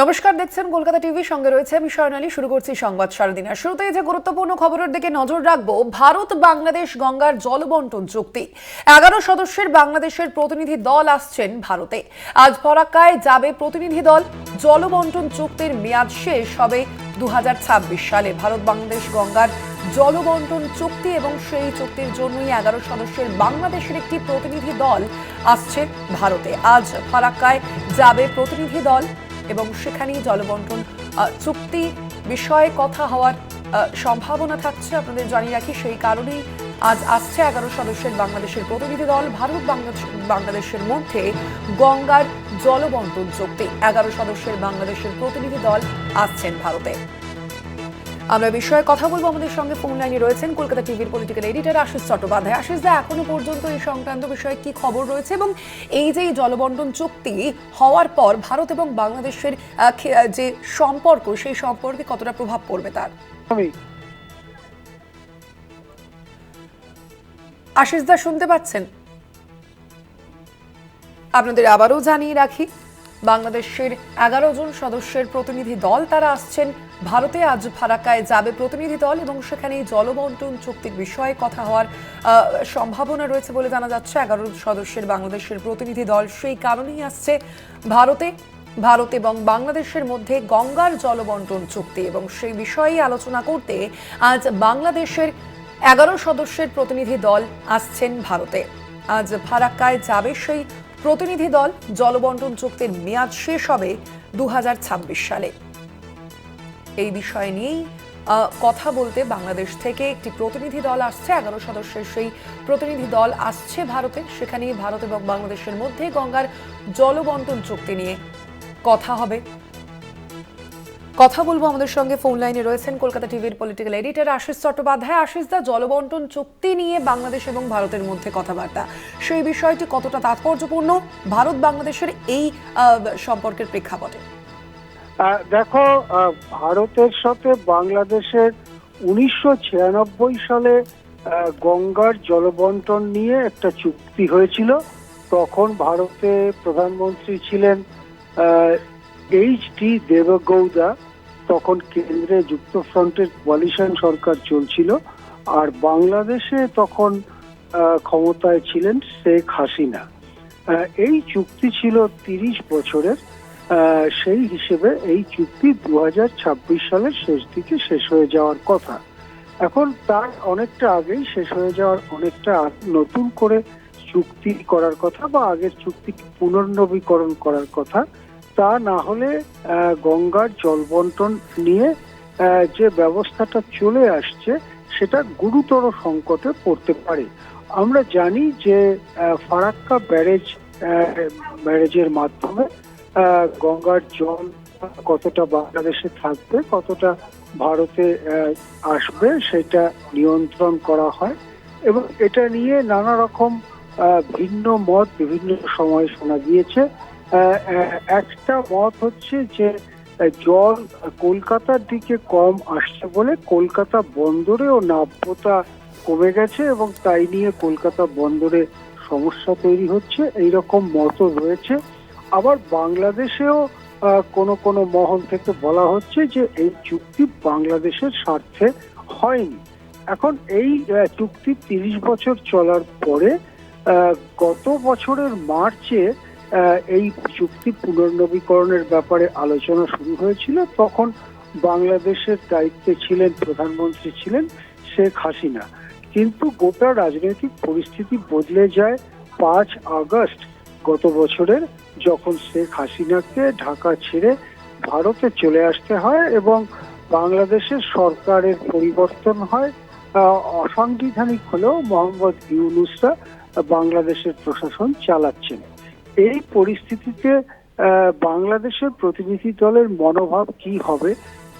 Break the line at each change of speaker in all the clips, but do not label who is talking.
নমস্কার, দেখছেন কলকাতা টিভি। সঙ্গে রয়েছে আমি স্বর্ণালী। শুরু করছি সংবাদ সারাদিন আর শুরুতেই যে গুরুত্বপূর্ণ খবরের দিকে নজর রাখব, ভারত, বাংলাদেশ, গঙ্গার জলবন্টন চুক্তি। এগারো সদস্যের বাংলাদেশের প্রতিনিধি দল আসছেন ভারতে। আজ ফরাক্কায় যাবে প্রতিনিধি দল। জলবন্টন চুক্তির মেয়াদ শেষ হবে দু হাজার ছাব্বিশ সালে। ভারত, বাংলাদেশ, গঙ্গার জলবন্টন চুক্তি এবং সেই চুক্তির জন্যই এগারো সদস্যের বাংলাদেশের একটি প্রতিনিধি দল আসছে ভারতে। আজ ফারাক্কায় যাবে প্রতিনিধি দল। এবং সেখানেই জলবন্টন চুক্তি বিষয়ে কথা হওয়ার সম্ভাবনা থাকছে। আপনাদের জানিয়ে রাখি, সেই কারণেই আজ আসছে এগারো সদস্যের বাংলাদেশের প্রতিনিধি দল, ভারত, বাংলাদেশ- বাংলাদেশের মধ্যে গঙ্গার জলবন্টন চুক্তি। এগারো সদস্যের বাংলাদেশের প্রতিনিধি দল আসছেন ভারতে। আমরা বিষয়ে কথা বলব। আমাদের সঙ্গে ফোন লাইনে রয়েছেন কলকাতা টিভির পলিটিক্যাল এডিটর আশিস চট্টোপাধ্যায়। আশিস দা এখনও পর্যন্ত এই সংক্রান্ত বিষয়ে কি খবর রয়েছে? এবং এই যে জলবন্টন চুক্তি হওয়ার পর ভারত এবং বাংলাদেশের যে সম্পর্ক সেই সম্পর্কে কতটা প্রভাব পড়বে তার? আশিস দা শুনতে পাচ্ছেন? আপনাদের আবারও জানিয়ে রাখি বাংলাদেশের এগারো জন সদস্যের প্রতিনিধি দল তারা আসছেন। ভারতে আজ ফারাক্কায় যাবে প্রতিনিধি দল এবং সেখানে জলবন্টন চুক্তির বিষয়ে কথা হওয়ার সম্ভাবনা রয়েছে বলে জানা যাচ্ছে। এগারো সদস্যের বাংলাদেশের প্রতিনিধি দল সেই কারণেই আসছে। ভারতে, ভারত এবং বাংলাদেশের মধ্যে গঙ্গার জলবন্টন চুক্তি এবং সেই বিষয়ে আলোচনা করতে আজ বাংলাদেশের এগারো সদস্যের প্রতিনিধি দল আসছেন ভারতে। আজ ফারাক্কায় যাবে সেই প্রতিনিধি দল জলবন্টন চুক্তির মেয়াদ শেষ হবে দুহাজার ছাব্বিশ সালে। এই বিষয় নিয়েই কথা বলতে বাংলাদেশ থেকে একটি প্রতিনিধি দল আসছে, এগারো সদস্যের সেই প্রতিনিধি দল আসছে ভারতে। সেখানেই ভারত এবং বাংলাদেশের মধ্যে গঙ্গার জলবন্টন চুক্তি নিয়ে কথা হবে। কথা বলব আমাদের সঙ্গে ফোন লাইনে রয়েছেন কলকাতা টিভির পলিটিক্যাল এডিটর আশিস চট্টোপাধ্যায়। আশিস দা, জলবন্টন চুক্তি নিয়ে বাংলাদেশ এবং ভারতের মধ্যে কথাবার্তা। সেই বিষয়টি কতটা তাৎপর্যপূর্ণ? ভারত বাংলাদেশের এই সম্পর্কের প্রেক্ষাপটে।
দেখো ভারতের সাথে বাংলাদেশের উনিশশো ছিয়ানব্বই সালে গঙ্গার জলবন্টন নিয়ে একটা চুক্তি হয়েছিল। তখন ভারতে প্রধানমন্ত্রী ছিলেন এইচ ডি দেবগৌদা তখন কেন্দ্রে যুক্তফ্রন্টের কোয়ালিশন সরকার চলছিল, আর বাংলাদেশে তখন ক্ষমতায় ছিলেন শেখ হাসিনা। এই চুক্তি ছিল তিরিশ বছরের সেই হিসেবে এই চুক্তি দু হাজার ছাব্বিশ সালের শেষ দিকে শেষ হয়ে যাওয়ার কথা। এখন তার অনেকটা আগেই শেষ হয়ে যাওয়ার অনেকটা নতুন করে চুক্তি করার কথা বা আগের চুক্তি পুনর্নবীকরণ করার কথা। তা না হলে গঙ্গার জল বন্টন নিয়ে যে ব্যবস্থাটা চলে আসছে, সেটা গুরুতর সংকটে পড়তে পারে। আমরা জানি যে ফারাক্কা ব্যারেজ ব্যারেজের মাধ্যমে গঙ্গার জল কতটা বাংলাদেশে থাকবে, কতটা ভারতে আসবে, সেটা নিয়ন্ত্রণ করা হয় এবং এটা নিয়ে নানা রকম ভিন্ন মত বিভিন্ন সময় শোনা গিয়েছে। একটা মত হচ্ছে যে জল কলকাতার দিকে কম আসছে বলে কলকাতা বন্দরেও নাব্যতা কমে গেছে এবং তাই নিয়ে কলকাতা বন্দরে সমস্যা তৈরি হচ্ছে। এই রকম মতও রয়েছে। আবার বাংলাদেশেও কোনো কোনো মহল থেকে বলা হচ্ছে যে, এই চুক্তি বাংলাদেশের স্বার্থে হয়নি। এখন এই চুক্তি তিরিশ বছর চলার পরে গত বছরের মার্চে এই চুক্তি পুনর্নবীকরণের ব্যাপারে আলোচনা শুরু হয়েছিল, তখন বাংলাদেশের দায়িত্বে ছিলেন, প্রধানমন্ত্রী ছিলেন শেখ হাসিনা। কিন্তু গোটা রাজনৈতিক পরিস্থিতি বদলে যায় পাঁচ আগস্ট গত বছরের, যখন শেখ হাসিনাকে ঢাকা ছেড়ে ভারতে চলে আসতে হয় এবং বাংলাদেশের সরকারের পরিবর্তন হয়। অসাংবিধানিক হলেও মোহাম্মদ ইউনুসরা বাংলাদেশের প্রশাসন চালাচ্ছেন। এই পরিস্থিতিতে বাংলাদেশের প্রতিনিধি দলের মনোভাব কি হবে?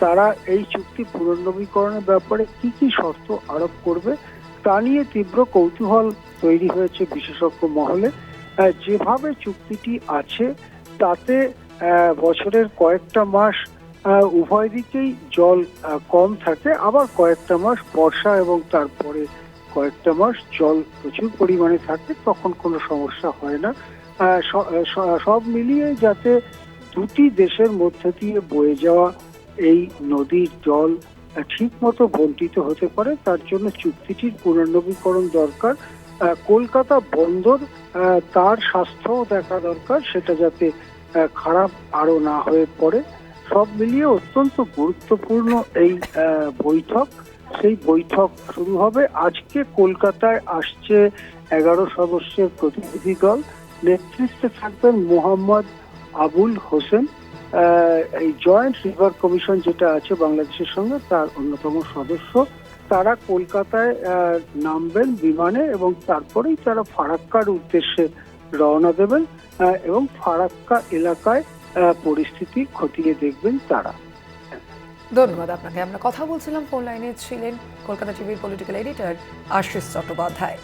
তারা এই চুক্তি পুনর্নবীকরণের ব্যাপারে কি কি শর্ত আরোপ করবে? তা নিয়ে তীব্র কৌতূহল তৈরি হয়েছে বিশেষজ্ঞ মহলে। যেভাবে চুক্তিটি আছে, তাতে বছরের কয়েকটা মাস উভয় দিকেই জল কম থাকে। আবার কয়েকটা মাস বর্ষা এবং তারপরে কয়েকটা মাস জল প্রচুর পরিমাণে থাকে, তখন কোনো সমস্যা হয় না। সব মিলিয়ে যাতে দুটি দেশের মধ্যে দিয়ে বয়ে যাওয়া এই নদীর জল ঠিক মতো বন্টিত হতে পারে, তার জন্য চুক্তিটির পুনর্নবীকরণ দরকার। কলকাতা বন্দর তার স্বাস্থ্যও দেখা দরকার, সেটা যাতে খারাপ আরও না হয়ে পড়ে। সব মিলিয়ে অত্যন্ত গুরুত্বপূর্ণ এই বৈঠক। সেই বৈঠক শুরু হবে। আজকে কলকাতায় আসছে এগারো সদস্যের প্রতিনিধি দল। নেতৃত্বে থাকবেন মোহাম্মদ আবুল হোসেন। এই জয়েন্ট রিভার কমিশন যেটা আছে বাংলাদেশের সঙ্গে, তার অন্যতম সদস্য। তারা কলকাতায় নামবেন বিমানে এবং তারপরেই তারা ফারাক্কার উদ্দেশ্যে রওনা দেবেন এবং ফারাক্কা এলাকায় পরিস্থিতি খতিয়ে দেখবেন তারা।
ধন্যবাদ আপনাকে। আমরা কথা বলছিলাম ফোন লাইনে ছিলেন কলকাতা টিভির পলিটিক্যাল এডিটর আশিস চট্টোপাধ্যায়।